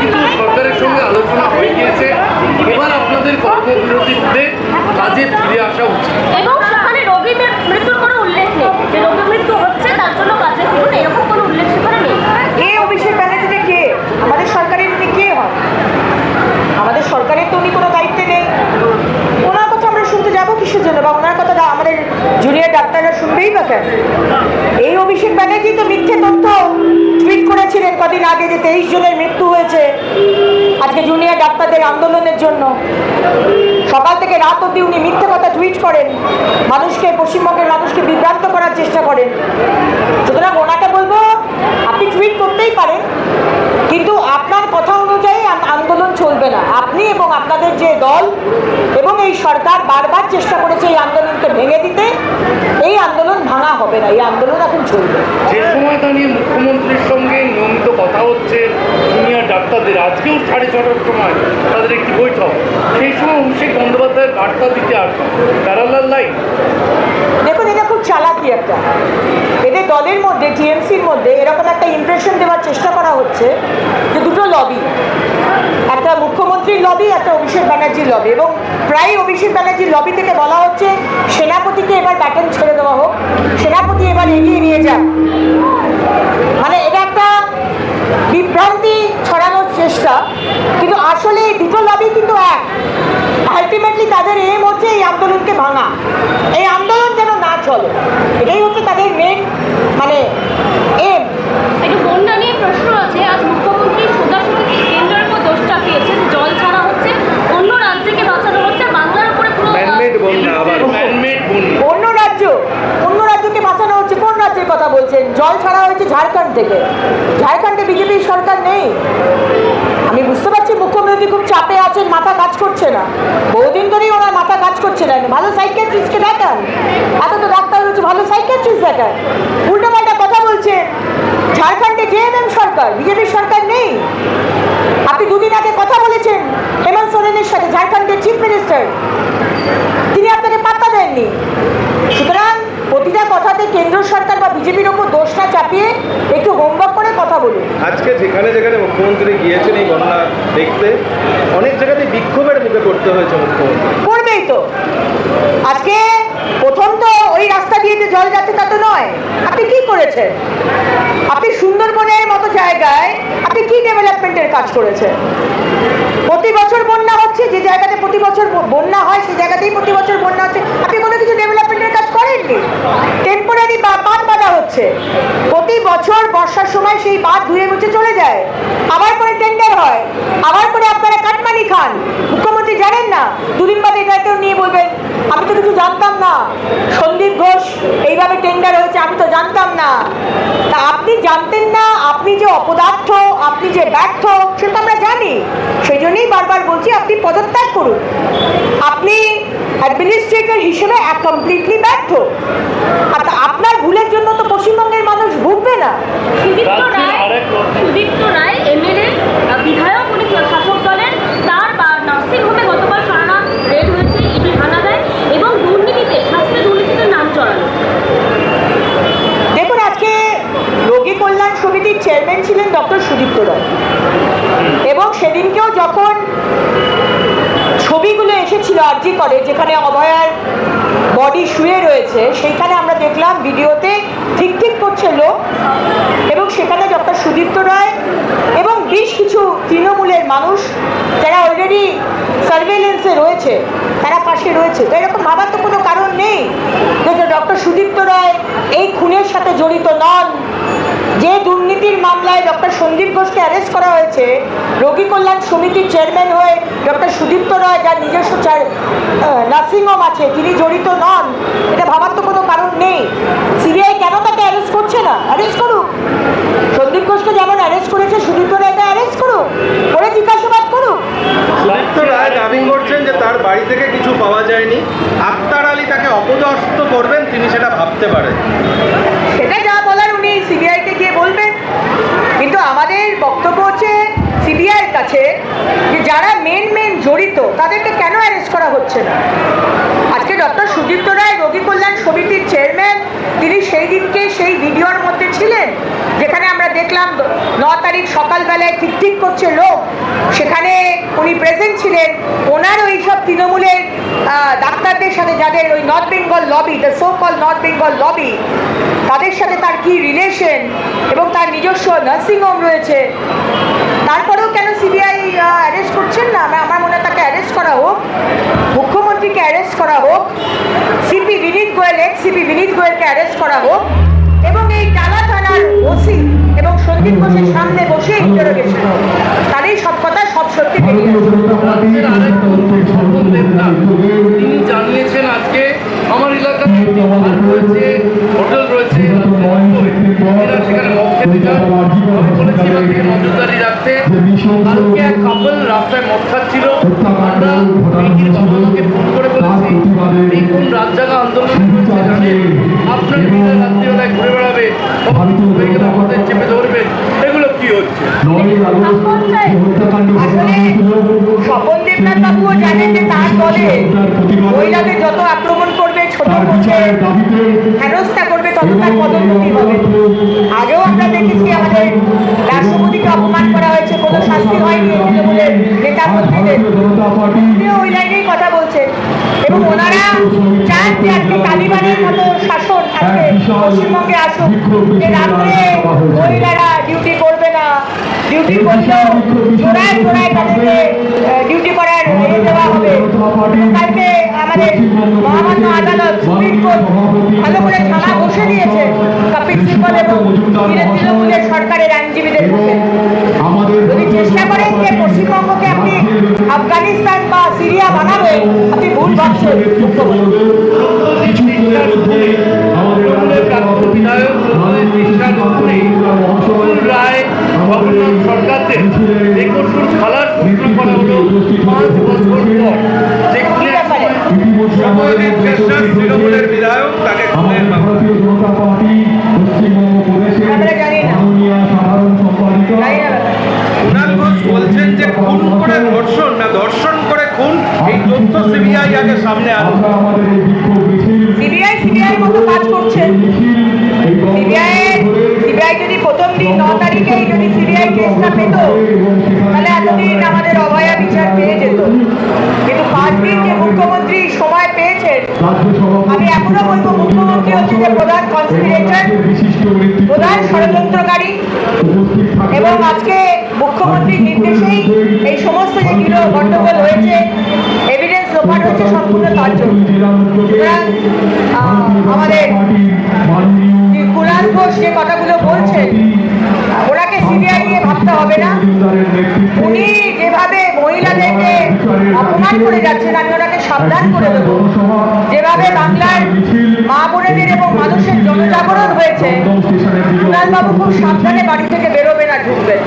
কিন্তু সরকারের সঙ্গে আলোচনা হয়ে গিয়েছে। এবার আপনাদের কর্মবিরতি তুলে কাজে ফিরে আসা উচিত। এবং সেখানে রোগী মৃত্যুর কোনো উল্লেখ নেই। যে রোগী মৃত্যু হচ্ছে তার জন্য কাজে ফিরুন এরকম কোনো উল্লেখ সেখানে নেই। কে অভিষেক ব্যানার্জিটা কে? আমাদের সরকারের উনি কে হন? আমাদের সরকারের তো উনি কোনো দায়িত্বে নেই। ওনার কথা আমরা শুনতে যাব কিসের জন্য? বা ওনার কথা আমাদের জুনিয়র ডাক্তাররা শুনবেই বা কেন? এই অভিষেক ব্যানার্জি তো মিথ্যে তথ্য টুইট করেছিলেন কদিন আগে যে তেইশ জনের মৃত্যু হয়েছে। আজকে জুনিয়র ডাক্তারদের আন্দোলনের জন্য। সকাল থেকে রাত অব্দি উনি মিথ্যে কথা টুইট করেন। মানুষকে, পশ্চিমবঙ্গের মানুষকে বিভ্রান্ত করার চেষ্টা করেন। সুতরাং ওনাকে বলব, আপনি টুইট করতেই পারেন, কিন্তু আপনার কথা চলবে না। আপনি এবং আপনাদের যে দল এবং এই সরকার বারবার চেষ্টা করেছে এই আন্দোলনকে ভেঙে দিতে, এই আন্দোলন ভাঙা হবে না, এই আন্দোলন এখন চলবে। যে সময় দাঁড়িয়ে মুখ্যমন্ত্রীর সঙ্গে নিয়মিত কথা হচ্ছে, জুনিয়র ডাক্তারদের, আজকেও সাড়ে ছটার সময় তাদের একটি বৈঠক। সেই সময় অভিষেক বন্দ্যোপাধ্যায়ের বার্তা দিতে আসবে। প্যারালাল লাইন দেখুন, এটা খুব চালাকি একটা। এদের দলের মধ্যে, টিএমসির মধ্যে এরকম একটা ইমপ্রেশন দেওয়ার চেষ্টা করা হচ্ছে যে দুটো লবি একটা মুখ্যমন্ত্রীর লবি একটা অভিষেক ব্যানার্জির লবি এবং প্রায় অভিষেক ব্যানার্জির লবি থেকে বলা হচ্ছে সেনাপতিকে এবার ব্যাটন ছেড়ে দেওয়া হোক, সেনাপতি এবার এগিয়ে নিয়ে যাক। মানে এটা একটা বিভ্রান্তি ছড়ানোর চেষ্টা, কিন্তু আসলে এই দুটো লবি কিন্তু এক। আলটিমেটলি তাদের এম হচ্ছে এই আন্দোলনকে ভাঙা। চলে এটাই হচ্ছে তাদের মেন মানে এম একটু বন্যা নিয়ে প্রশ্ন আছে আজ মুখ্যমন্ত্রী সোজাসুজি কেন্দ্রের উপর দোষ চাপিয়েছেন। জল ছাড়া হচ্ছে অন্য রাজ্যকে বাঁচানো হচ্ছে বাংলার উপরে পুরো ম্যানমেড বন্যা আবার ম্যানমেড বন্যা অন্য রাজ্য অন্য রাজ্যকে বাঁচানো হচ্ছে কোন রাজ্যের কথা বলছেন? জল ছাড়া হয়েছে ঝাড়খণ্ড থেকে। ঝাড়খণ্ডে বিজেপির সরকার নেই। আমি বুঝতে পারছি মুখ্যমন্ত্রী খুব চাপে আছেন মাথা কাজ করছে না। বহুদিন ধরেই ওনার মাথা কাজ করছে না ভালো সাইকিয়াট্রিস্টকে দেখান। এত তো ডাক্তার হচ্ছে ভালো সাইকিয়াট্রিস্ট দেখান। উল্টো পাল্টা কথা বলছেন ঝাড়খণ্ডে জেএমএম সরকার বিজেপির সরকার নেই। আপনি দুদিন আগে কথা বলেছেন, হেমন্ত সোরেনের সাথে, ঝাড়খণ্ডের চিফ মিনিস্টার তিনি আপনাকে পাত্তা দেননি। সুতরাং প্রতিটা কথাতে কেন্দ্র সরকার বা বিজেপির ওপর দোষটা চাপিয়ে একটু হোমওয়ার্ক কথা বলুন। আজকে যেখানে যেখানে মুখ্যমন্ত্রী গিয়েছেন এই বন্যা দেখতে অনেক জায়গাতে বিক্ষোভের মুখে পড়তে হয়েছে মুখ্যমন্ত্রী। করবেই তো। আজকে প্রথম তো ওই রাস্তা দিয়ে যে জল যাচ্ছে তা তো নয়। আপনি কি করেছেন? আপনি সুন্দরবনের মতো জায়গায় আপনি কি ডেভেলপমেন্টের কাজ করেছেন? প্রতি বছর বন্যা হচ্ছে যে জায়গাতে প্রতি বছর বন্যা হয় সেই জায়গাতেই প্রতি বছর বন্যা হচ্ছে। আপনি কোনো কিছু ডেভেলপমেন্টের কাজ করেননি? টেম্পোরারি বাঁধ বাঁধা হচ্ছে। প্রতি বছর বর্ষার সময় সেই বাঁধ ধুয়ে মুছে চলে যায়। আবার করে টেন্ডার হয়। আবার করে আপনারা কাটমানি খান। মুখ্যমন্ত্রী জানেন না? দুদিন বাদে এটাকেও নিয়ে বলবেন। আমি তো কিছু জানতাম না। সন্দীপ ঘোষ, এইভাবে টেন্ডার হয়েছে, আমি তো জানতাম না। তা আপনি জানতেন না, আপনি যে অপদার্থ, আপনি যে ব্যর্থ সেটা তো আমরা জানি। সেই জন্যই বারবার বলছি, আপনি পদত্যাগ করুন। আপনি অ্যাডমিনিস্ট্রেটর হিসেবে কমপ্লিটলি ব্যর্থ। আর আপনার ভুলের জন্য তো পশ্চিমবঙ্গের মানুষ ভুগবে না সুদীপ্ত রায় এমএলএ বিধায়ক উনি শাসক দলের তার নার্সিংহোমে গতকাল সারা রেড হয়েছে ইডি হানা দেয় এবং দুর্নীতিতে স্বাস্থ্য দুর্নীতিতে নাম চড়ানো দেখুন আজকে রোগী কল্যাণ সমিতির চেয়ারম্যান ছিলেন ডক্টর সুদীপ্ত রায়। এবং সেদিনকেও যখন ছবিগুলো এসেছিল আরজি করে যেখানে অভয়ার বডি শুয়ে রয়েছে সেইখানে আমরা দেখলাম ভিডিওতে ঠিক ঠিক করছে লোক এবং সেখানে ডক্টর সুদীপ্ত রায় এবং বেশ কিছু তৃণমূলের মানুষ যারা অলরেডি সার্ভেলেন্সে রয়েছে, তারা পাশে রয়েছে। তো এরকম ভাবার তো কোনো কারণ নেই। যে ডক্টর সুদীপ্ত রায় এই খুনের সাথে জড়িত নন। যে দুর্নীতির মামলায় ডক্টর সন্দীপ ঘোষকে অ্যারেস্ট করা হয়েছে, রোগী কল্যাণ সমিতির চেয়ারম্যান হয়ে ডক্টর সুদীপ্ত রায়, যার নিজস্ব নার্সিংহোম আছে, তিনি জড়িত নন। এটা ভাবার তো কোনো কারণ নেই। সিবিআই কেন তাকে অ্যারেস্ট করছে না? অ্যারেস্ট করুক সন্দীপ ঘোষকে যেমন অ্যারেস্ট করেছে সুদীপ্ত রায়কে অ্যারেস্ট করুক করে জিজ্ঞাসাবাদ করুক সুদীপ্ত রায় দাবি করছেন যে তার বাড়ি থেকে কিছু পাওয়া যায়নি। আক্তার আলী তাকে অপদস্থ করবেন, তিনি সেটা ভাবতে পারেন। সেটা যা বলার উনি সিবিআইকে গিয়ে বলবেন। কিন্তু আমাদের বক্তব্য হচ্ছে সিবিআইয়ের কাছে যে যারা মেন মেন জড়িত, তাদেরকে কেন অ্যারেস্ট করা হচ্ছে না? আজকে ডক্টর সুদীপ্ত রায়, রোগী কল্যাণ সমিতির চেয়ারম্যান তিনি সেই দিনকে সেই ভিডিওর মধ্যে ছিলেন যেখানে আমরা দেখলাম ন তারিখ সকালবেলায় ঠিক করছে লোক। সেখানে উনি প্রেজেন্ট ছিলেন। ওনার ওই সব তৃণমূলের ডাক্তারদের সাথে, যাদের ওই North Bengal lobby the so call North Bengal lobby তাদের সাথে তার কি রিলেশন এবং তার নিজস্ব নার্সিংহোম রয়েছে। তারপরেও কেন সিবিআই অ্যারেস্ট করছেন না? আমার মনে হয় তাকে অ্যারেস্ট করা হোক। মুখ্যমন্ত্রীকে অ্যারেস্ট করা হোক। CP Vineet Goyal ex CP Vineet গোয়েলকে arrest করা হোক। এবং এই টালা থানার সন্দীপ সামনে বসে ইন্টারোগেশন তারই সব কথা, সব সত্যি তিনি জানিয়েছেন আজকে আমার রয়েছে হোটেল রয়েছে রাস্তায় মদ খাচ্ছিল। রাত জাগা আন্দোলন আপনার ঘুরে বেড়াবে। আমাদের চেপে ধরবেন হচ্ছে বাবুও জানেন যে তার দলে মহিলাদের যত আক্রমণ করবে ছোট করবে হেনস্থা করবে তত তার পদোন্নতি হবে। আগেও আমরা দেখেছি আমাদের রাষ্ট্রপতিকে অপমান করা হয়েছে কোনো শাস্তি হয়নি তৃণমূলের নেতা মন্ত্রীদের উনিও ওই লাইনেই কথা বলছেন। এবং ওনারা চান যে আজকে তালিবানের মতো শাসন আজকে পশ্চিমবঙ্গে আসুক যে রাত্রে মহিলারা ডিউটি করবে ডিউটি করলেও জোড়ায় জোড়ায় তাদেরকে ডিউটি করার ইয়ে দেওয়া হবে। কালকে আমাদের মহামান্য আদালত সুপ্রিম কোর্ট ভালো করে থানা বসে দিয়েছে। কপিল সিব্বল এবং তৃণমূলের সরকারের আইনজীবীদের মুখে যদি চেষ্টা করেন যে পশ্চিমবঙ্গকে আপনি আফগানিস্তান বা সিরিয়া বানাবেন আপনি ভুল ভাবছেন তাকে খুনের ব্যাপারে। কুণাল ঘোষ বলছেন যে খুন করে ধর্ষণ না ধর্ষণ করে খুন এই তথ্য সিবিআই আগে সামনে আনুক যদি ন তারিখেই যদি সিবিআই কেসটা পেত তাহলে এতদিন আমাদের অভয়া বিচার পেয়ে যেত। কিন্তু পাঁচ দিন যে মুখ্যমন্ত্রী সময় পেয়েছেন আমি এখনও বলব মুখ্যমন্ত্রী হচ্ছে যে প্রধান কনসিডারেশন প্রধান ষড়যন্ত্রকারী। এবং আজকে মুখ্যমন্ত্রীর নির্দেশেই এই সমস্ত যেগুলো গন্ডগোল হয়েছে এভিডেন্স লোপাট হচ্ছে সম্পূর্ণ তার জন্য। আমাদের ঘোষ যে কথাগুলো বলছেন ওনাকে সিবিআই নিয়ে ভাবতে হবে না। উনি যেভাবে মহিলাদেরকে অপমান করে যাচ্ছেন, আমি ওনাকে সাবধান করে দেবো। যেভাবে বাংলার মা বোনেদের এবং মানুষের জনজাগরণ হয়েছে কুণাল বাবু খুব সাবধানে বাড়ি থেকে বেরোবেন আর ঢুকবেন।